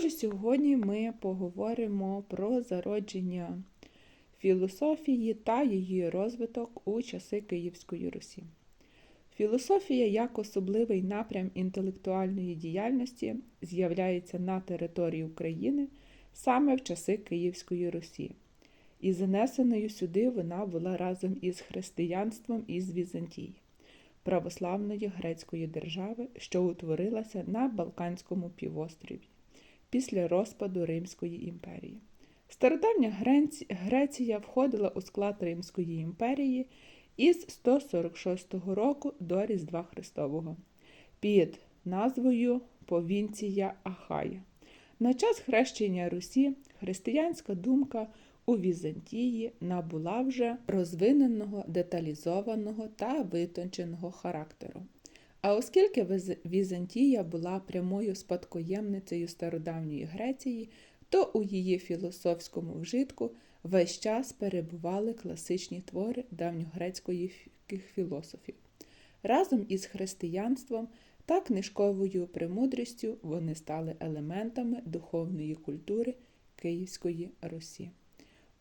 Отже, сьогодні ми поговоримо про зародження філософії та її розвиток у часи Київської Русі. Філософія як особливий напрям інтелектуальної діяльності з'являється на території України саме в часи Київської Русі. І занесеною сюди вона була разом із християнством із Візантії, православної грецької держави, що утворилася на Балканському півострові після розпаду Римської імперії. Стародавня Греція входила у склад Римської імперії із 146 року до Різдва Христового під назвою Повінція Ахая. На час хрещення Русі християнська думка у Візантії набула вже розвиненого, деталізованого та витонченого характеру. А оскільки Візантія була прямою спадкоємницею стародавньої Греції, то у її філософському вжитку весь час перебували класичні твори давньогрецьких філософів. Разом із християнством та книжковою премудрістю вони стали елементами духовної культури Київської Русі.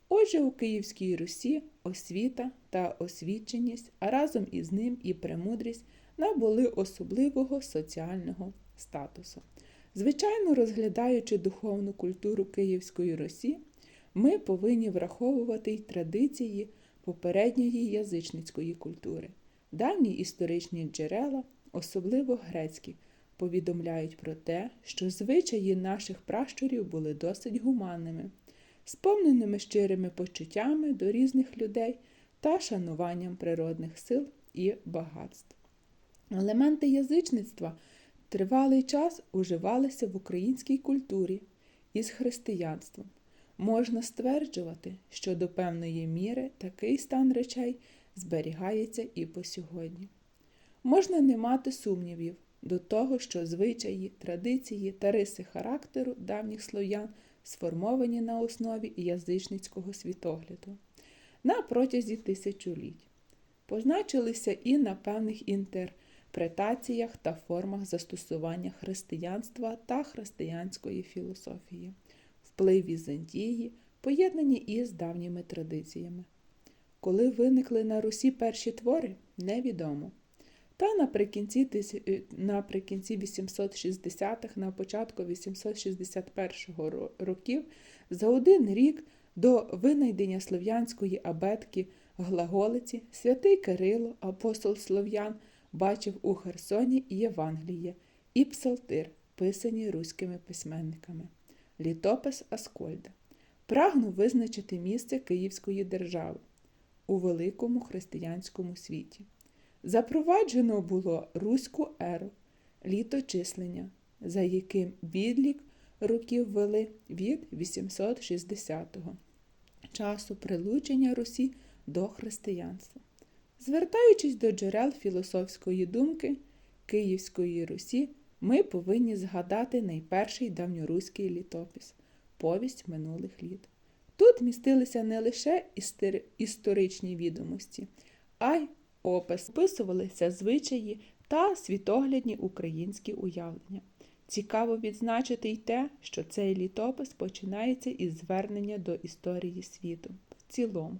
Отже, у Київській Русі освіта та освіченість, а разом із ним і премудрість набули особливого соціального статусу. Звичайно, розглядаючи духовну культуру Київської Русі, ми повинні враховувати й традиції попередньої язичницької культури. Давні історичні джерела, особливо грецькі, повідомляють про те, що звичаї наших пращурів були досить гуманними, сповненими щирими почуттями до різних людей та шануванням природних сил і багатств. Елементи язичництва тривалий час уживалися в українській культурі із християнством. Можна стверджувати, що до певної міри такий стан речей зберігається і по сьогодні. Можна не мати сумнівів до того, що звичаї, традиції та риси характеру давніх слов'ян сформовані на основі язичницького світогляду на протязі тисячоліть, позначилися і на певних інтерпретаціях та формах застосування християнства та християнської філософії, вплив Візантії, поєднані із давніми традиціями. Коли виникли на Русі перші твори, невідомо. Та наприкінці наприкінці 860-х, на початку 861 років, за один рік до винайдення слов'янської абетки глаголиці святий Кирило, апостол Слов'ян, бачив у Херсоні Євангеліє і Псалтир, писані руськими письменниками, літопис Аскольда. Прагнув визначити місце Київської держави у великому християнському світі. Запроваджено було Руську еру, літочислення, за яким відлік років вели від 860-го часу прилучення Русі до християнства. Звертаючись до джерел філософської думки Київської Русі, ми повинні згадати найперший давньоруський літопис Повість минулих літ. Тут містилися не лише історичні відомості, а й опис, описувалися звичаї та світоглядні українські уявлення. Цікаво відзначити й те, що цей літопис починається із звернення до історії світу в цілому.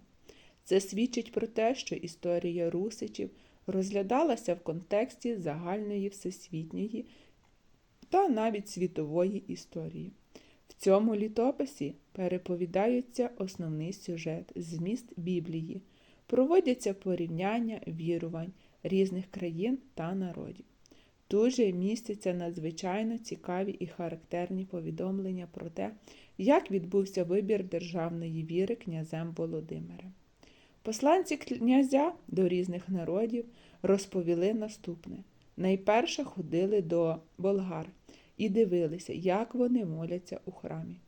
Це свідчить про те, що історія Русичів розглядалася в контексті загальної всесвітньої та навіть світової історії. В цьому літописі переповідаються основний сюжет, зміст Біблії, проводяться порівняння вірувань різних країн та народів. Тут же містяться надзвичайно цікаві і характерні повідомлення про те, як відбувся вибір державної віри князем Володимирем. Посланці князя до різних народів розповіли наступне: найперше ходили до болгар і дивилися, як вони моляться у храмі.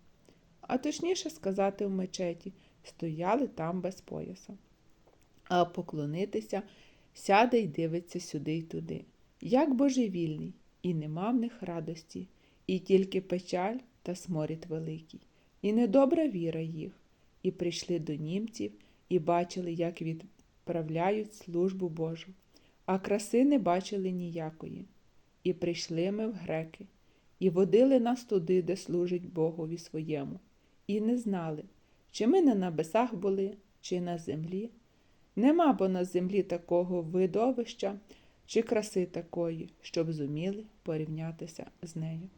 А точніше сказати, в мечеті стояли там без пояса. А поклонитися сяде й дивиться сюди й туди як божевільний, і нема в них радості, і тільки печаль та сморід великий, і недобра віра їх, і прийшли до німців, і бачили, як відправляють службу Божу, а краси не бачили ніякої. І прийшли ми в греки, і водили нас туди, де служить Богові своєму, і не знали, чи ми на небесах були, чи на землі. Нема бо на землі такого видовища чи краси такої, щоб зуміли порівнятися з нею.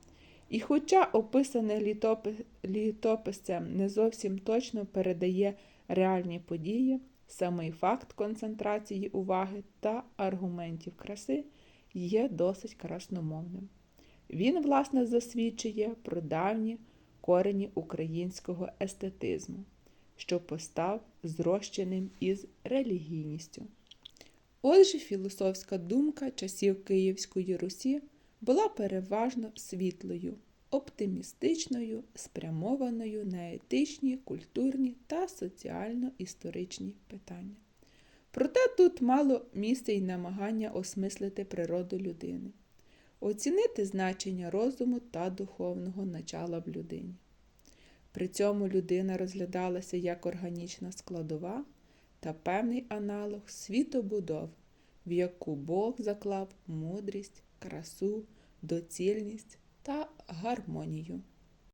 І хоча описане літопи- літописцем не зовсім точно передає реальні події, самий факт концентрації уваги та аргументів краси є досить красномовним. Він, власне, засвідчує про давні корені українського естетизму, що постав зрощеним із релігійністю. Отже, філософська думка часів Київської Русі була переважно світлою, оптимістичною, спрямованою на етичні, культурні та соціально-історичні питання. Проте тут мало місця й намагання осмислити природу людини, оцінити значення розуму та духовного начала в людині. При цьому людина розглядалася як органічна складова та певний аналог світобудов, в яку Бог заклав мудрість, красу, доцільність та гармонію.